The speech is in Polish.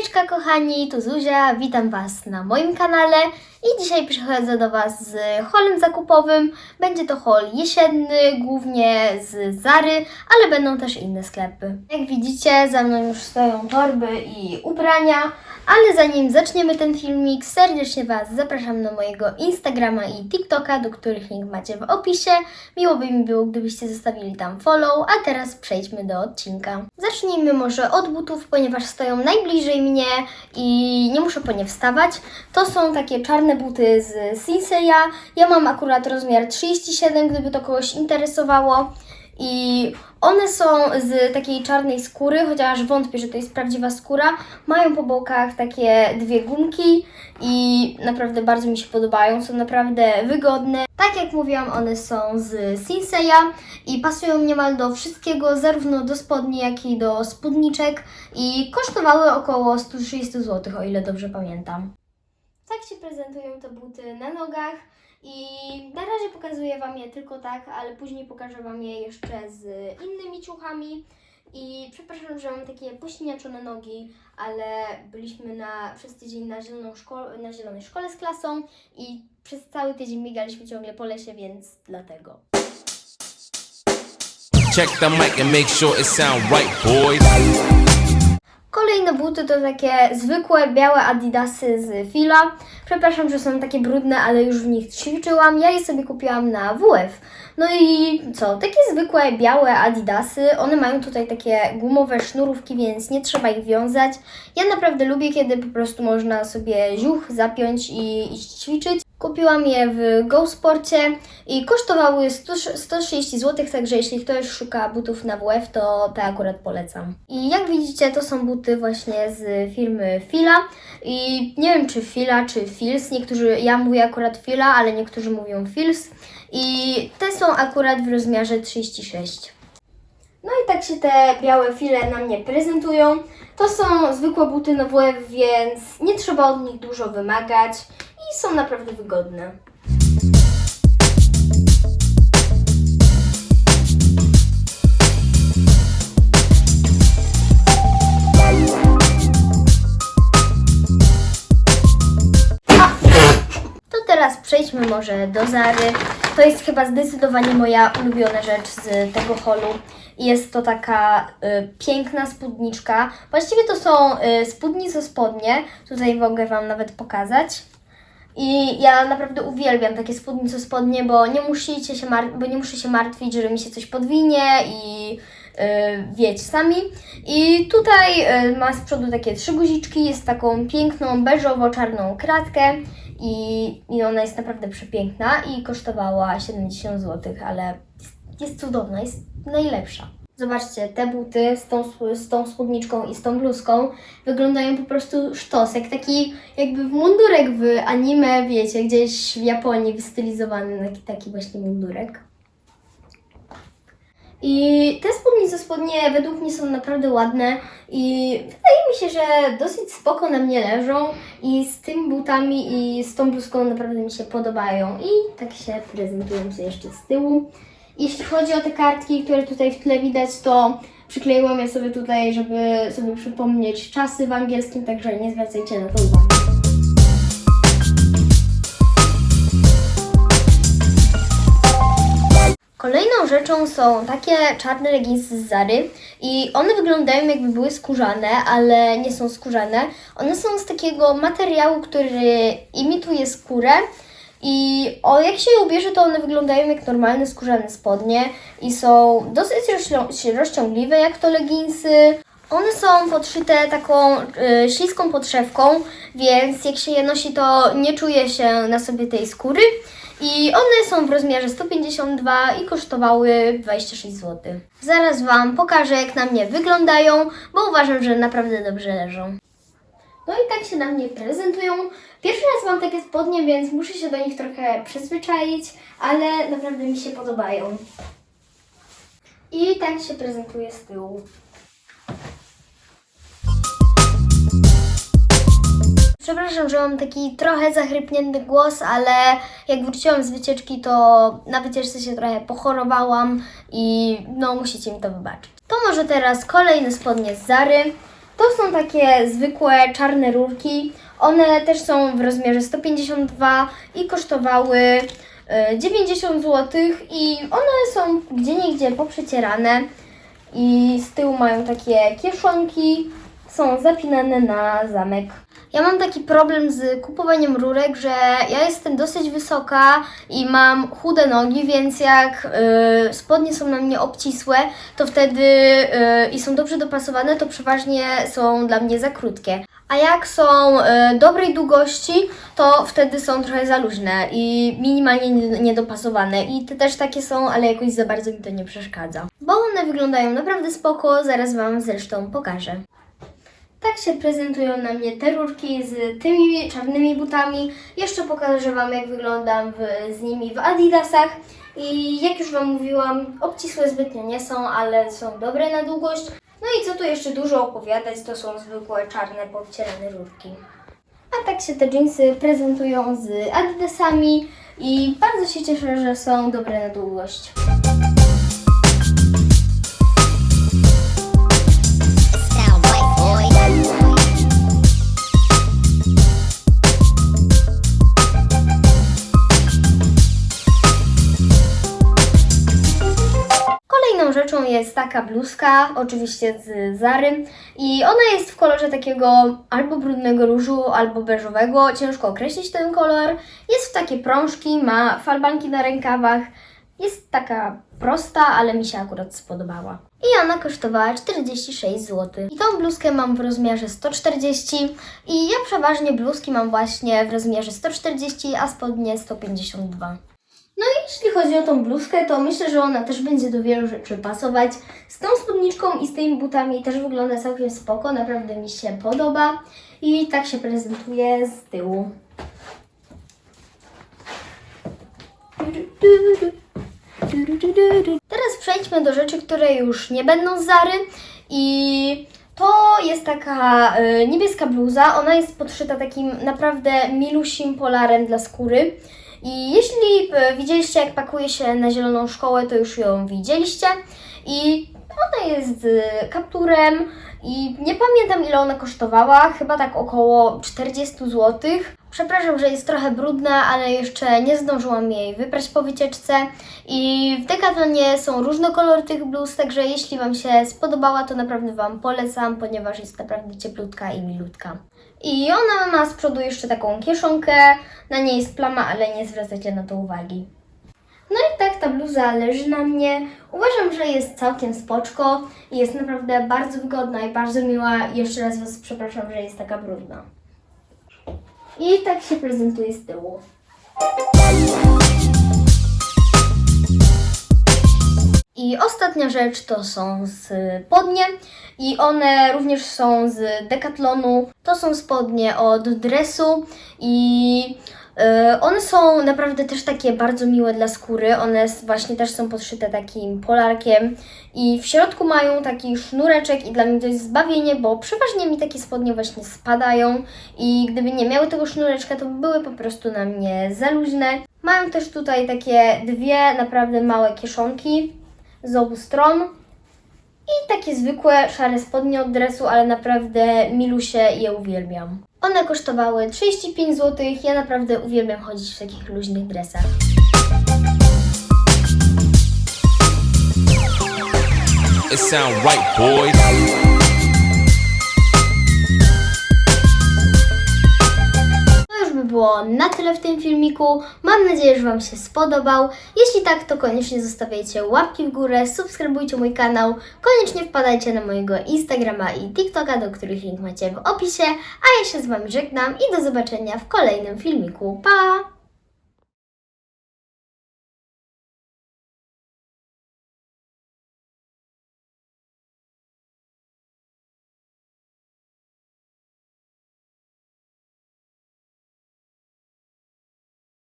Hejczka kochani, tu Zuzia, witam Was na moim kanale i dzisiaj przychodzę do Was z holem zakupowym. Będzie to hol jesienny, głównie z Zary, ale będą też inne sklepy. Jak widzicie, za mną już stoją torby i ubrania, ale zanim zaczniemy ten filmik, serdecznie Was zapraszam na mojego Instagrama i TikToka, do których link macie w opisie. Miło by mi było, gdybyście zostawili tam follow, a teraz przejdźmy do odcinka. Zacznijmy może od butów, ponieważ stoją najbliżej mnie i nie muszę po nie wstawać. To są takie czarne buty z Sinseya. Ja mam akurat rozmiar 37, gdyby to kogoś interesowało. I one są z takiej czarnej skóry, chociaż wątpię, że to jest prawdziwa skóra. Mają po bokach takie dwie gumki i naprawdę bardzo mi się podobają. Są naprawdę wygodne. Tak jak mówiłam, one są z Sinseya i pasują niemal do wszystkiego, zarówno do spodni, jak i do spódniczek. I kosztowały około 130 zł, o ile dobrze pamiętam. Tak się prezentują te buty na nogach. I na razie pokazuję Wam je tylko tak, ale później pokażę Wam je jeszcze z innymi ciuchami. I przepraszam, że mam takie pośniaczone nogi, ale byliśmy na, przez tydzień na, zieloną szko- na zielonej szkole z klasą i przez cały tydzień biegaliśmy ciągle po lesie, więc dlatego. Check the mic and make sure it sound right, boys. Kolejne buty to takie zwykłe białe adidasy z Fila. Przepraszam, że są takie brudne, ale już w nich ćwiczyłam. Ja je sobie kupiłam na WF. No i co? Takie zwykłe białe adidasy. One mają tutaj takie gumowe sznurówki, więc nie trzeba ich wiązać. Ja naprawdę lubię, kiedy po prostu można sobie ziuch zapiąć i iść ćwiczyć. Kupiłam je w GoSporcie i kosztowały 100, 130 zł, także jeśli ktoś szuka butów na WF, to te akurat polecam. I jak widzicie, to są buty właśnie z firmy Fila i nie wiem czy Fila, czy Fils, niektórzy, ja mówię akurat Fila, ale niektórzy mówią Fils i te są akurat w rozmiarze 36. No i tak się te białe file na mnie prezentują. To są zwykłe buty na WF, więc nie trzeba od nich dużo wymagać i są naprawdę wygodne. To teraz przejdźmy może do Zary. To jest chyba zdecydowanie moja ulubiona rzecz z tego holu. Jest to taka y, piękna spódniczka. Właściwie to są y, spódnice spodnie. Tutaj mogę Wam nawet pokazać. I ja naprawdę uwielbiam takie spódnice spodnie, bo nie musicie się bo nie muszę się martwić, że mi się coś podwinie i yy, wiecie sami. I tutaj y, ma z przodu takie trzy guziczki, jest taką piękną beżowo-czarną kratkę i, i ona jest naprawdę przepiękna i kosztowała 70 zł, ale jest, jest cudowna, jest najlepsza. Zobaczcie, te buty z tą, z tą spódniczką i z tą bluzką wyglądają po prostu sztosek, taki jakby w mundurek w anime, wiecie, gdzieś w Japonii wystylizowany taki, taki właśnie mundurek. I te spódnice spodnie według mnie są naprawdę ładne i wydaje mi się, że dosyć spoko na mnie leżą i z tymi butami i z tą bluzką naprawdę mi się podobają i tak się prezentują sobie jeszcze z tyłu. Jeśli chodzi o te kartki, które tutaj w tle widać, to przykleiłam je sobie tutaj, żeby sobie przypomnieć czasy w angielskim, także nie zwracajcie na to uwagi. Kolejną rzeczą są takie czarne leginsy z Zary i one wyglądają jakby były skórzane, ale nie są skórzane. One są z takiego materiału, który imituje skórę i o, jak się je ubierze, to one wyglądają jak normalne skórzane spodnie i są dosyć rozcią- rozciągliwe jak to leginsy. One są podszyte taką y, śliską podszewką, więc jak się je nosi, to nie czuje się na sobie tej skóry. I one są w rozmiarze 152 i kosztowały 26 zł. Zaraz Wam pokażę, jak na mnie wyglądają, bo uważam, że naprawdę dobrze leżą. No i tak się na mnie prezentują. Pierwszy raz mam takie spodnie, więc muszę się do nich trochę przyzwyczaić, ale naprawdę mi się podobają. I tak się prezentuje z tyłu. Przepraszam, że mam taki trochę zachrypnięty głos, ale jak wróciłam z wycieczki, to na wycieczce się trochę pochorowałam i no musicie mi to wybaczyć. To może teraz kolejne spodnie z Zary. To są takie zwykłe czarne rurki. One też są w rozmiarze 152 i kosztowały e, 90 zł i one są gdzieniegdzie poprzecierane i z tyłu mają takie kieszonki, są zapinane na zamek. Ja mam taki problem z kupowaniem rurek, że ja jestem dosyć wysoka i mam chude nogi, więc jak y, spodnie są na mnie obcisłe, to wtedy y, i są dobrze dopasowane, to przeważnie są dla mnie za krótkie. A jak są y, dobrej długości, to wtedy są trochę za luźne i minimalnie nie- niedopasowane. I te też takie są, ale jakoś za bardzo mi to nie przeszkadza. Bo one wyglądają naprawdę spoko, zaraz Wam zresztą pokażę. Tak się prezentują na mnie te rurki z tymi czarnymi butami. Jeszcze pokażę Wam, jak wyglądam w, z nimi w Adidasach. I jak już Wam mówiłam, obcisłe zbytnio nie są, ale są dobre na długość. No i co tu jeszcze dużo opowiadać, to są zwykłe czarne, poobcierane rurki. A tak się te jeansy prezentują z Adidasami i bardzo się cieszę, że są dobre na długość. Jest taka bluzka, oczywiście z Zary i ona jest w kolorze takiego albo brudnego różu, albo beżowego, ciężko określić ten kolor. Jest w takie prążki, ma falbanki na rękawach, jest taka prosta, ale mi się akurat spodobała. I ona kosztowała 46 zł. I tą bluzkę mam w rozmiarze 140 i ja przeważnie bluzki mam właśnie w rozmiarze 140, a spodnie 152. No i jeśli chodzi o tą bluzkę, to myślę, że ona też będzie do wielu rzeczy pasować. Z tą spódniczką i z tymi butami też wygląda całkiem spoko, naprawdę mi się podoba. I tak się prezentuje z tyłu. Teraz przejdźmy do rzeczy, które już nie będą Zary i to jest taka e, niebieska bluza. Ona jest podszyta takim naprawdę milusim polarem dla skóry. I jeśli e, widzieliście, jak pakuje się na zieloną szkołę, to już ją widzieliście. I ona jest z kapturem i nie pamiętam ile ona kosztowała, chyba tak około 40 zł. Przepraszam, że jest trochę brudna, ale jeszcze nie zdążyłam jej wyprać po wycieczce. I w Decathlonie są różne kolory tych bluz, także jeśli Wam się spodobała, to naprawdę Wam polecam, ponieważ jest naprawdę cieplutka i milutka. I ona ma z przodu jeszcze taką kieszonkę, na niej jest plama, ale nie zwracajcie na to uwagi. No i tak ta bluza leży na mnie. Uważam, że jest całkiem spoczko i jest naprawdę bardzo wygodna i bardzo miła. Jeszcze raz Was przepraszam, że jest taka brudna. I tak się prezentuje z tyłu. Ostatnia rzecz to są spodnie i one również są z Decathlonu. To są spodnie od dresu i e, one są naprawdę też takie bardzo miłe dla skóry. One właśnie też są podszyte takim polarkiem i w środku mają taki sznureczek i dla mnie to jest zbawienie, bo przeważnie mi takie spodnie właśnie spadają i gdyby nie miały tego sznureczka, to by były po prostu na mnie za luźne. Mają też tutaj takie dwie naprawdę małe kieszonki z obu stron. I takie zwykłe szare spodnie od dresu, ale naprawdę milusie je uwielbiam. One kosztowały 35 zł. Ja naprawdę uwielbiam chodzić w takich luźnych dresach. It sound right, boys. Było na tyle w tym filmiku. Mam nadzieję, że Wam się spodobał. Jeśli tak, to koniecznie zostawiajcie łapki w górę, subskrybujcie mój kanał, koniecznie wpadajcie na mojego Instagrama i TikToka, do których link macie w opisie. A ja się z Wami żegnam i do zobaczenia w kolejnym filmiku. Pa!